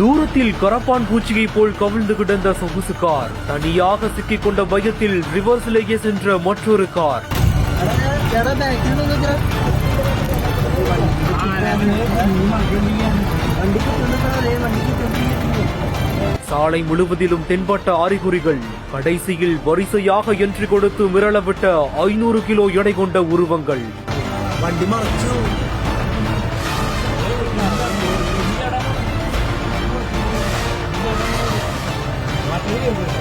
தூரத்தில் கரப்பான் பூச்சியை போல் கவிழ்ந்து கிடந்த சொகுசு கார் தனியாக சிக்கிக் கொண்ட பயத்தில் ரிவர்ஸிலேயே சென்ற மற்றொரு கார். சாலை முழுவதிலும் தென்பட்ட அறிகுறிகள் கடைசியில் வரிசையாக என்று கொடுத்து மிரளவிட்ட ஐநூறு கிலோ எடை கொண்ட உருவங்கள். വണ്ടി മറിച്ചു Thank you.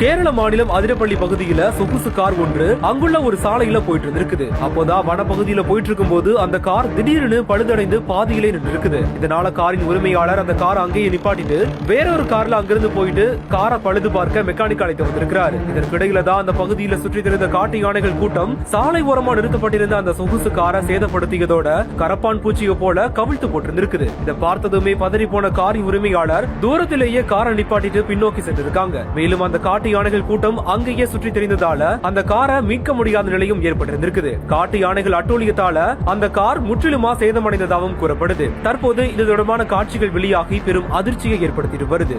கேரள மாநிலம் அதிரப்பள்ளி பகுதியில சொகுசு கார் ஒன்று அங்குள்ள ஒரு சாலையில போயிட்டு இருந்திருக்குது. அப்போதான் வனப்பகுதியில போயிட்டு இருக்கும்போது அந்த கார் திடீர்னு பழுதடைந்து பாதியிலே நின்று இருக்குது இதனால காரின் உரிமையாளர் அந்த கார் அங்கேயே நிப்பாட்டிட்டு வேறொரு கார்ல அங்கிருந்து போயிட்டு காரை பழுது பார்க்க மெக்கானிக் அழைத்து வந்திருக்கிறாரு. இதற்கிடையில தான் அந்த பகுதியில சுற்றி திரிந்த காட்டு யானைகள் கூட்டம் சாலை ஓரமா நிறுத்தப்பட்டிருந்த அந்த சொகுசு காரை சேதப்படுத்தியதோட கரப்பான் பூச்சியை போல கவிழ்த்து போட்டிருந்திருக்குது. இதை பார்த்ததுமே பதறி போன காரின் உரிமையாளர் தூரத்திலேயே காரை நிப்பாட்டிட்டு பின்னோக்கி சென்றிருக்காங்க. மேலும் அந்த காட்டு யானைகள் கூட்டம் அங்கேயே சுற்றி தெரிந்ததால அந்த காரை மீட்க முடியாத நிலையும் ஏற்பட்டிருந்திருக்குது. காட்டு யானைகள் அட்டூழியத்தால அந்த கார் முற்றிலுமா சேதமடைந்ததாகவும் கூறப்படுது. தற்போது இது தொடர்பான காட்சிகள் வெளியாகி பெரும் அதிர்ச்சியை ஏற்படுத்திட்டு வருது.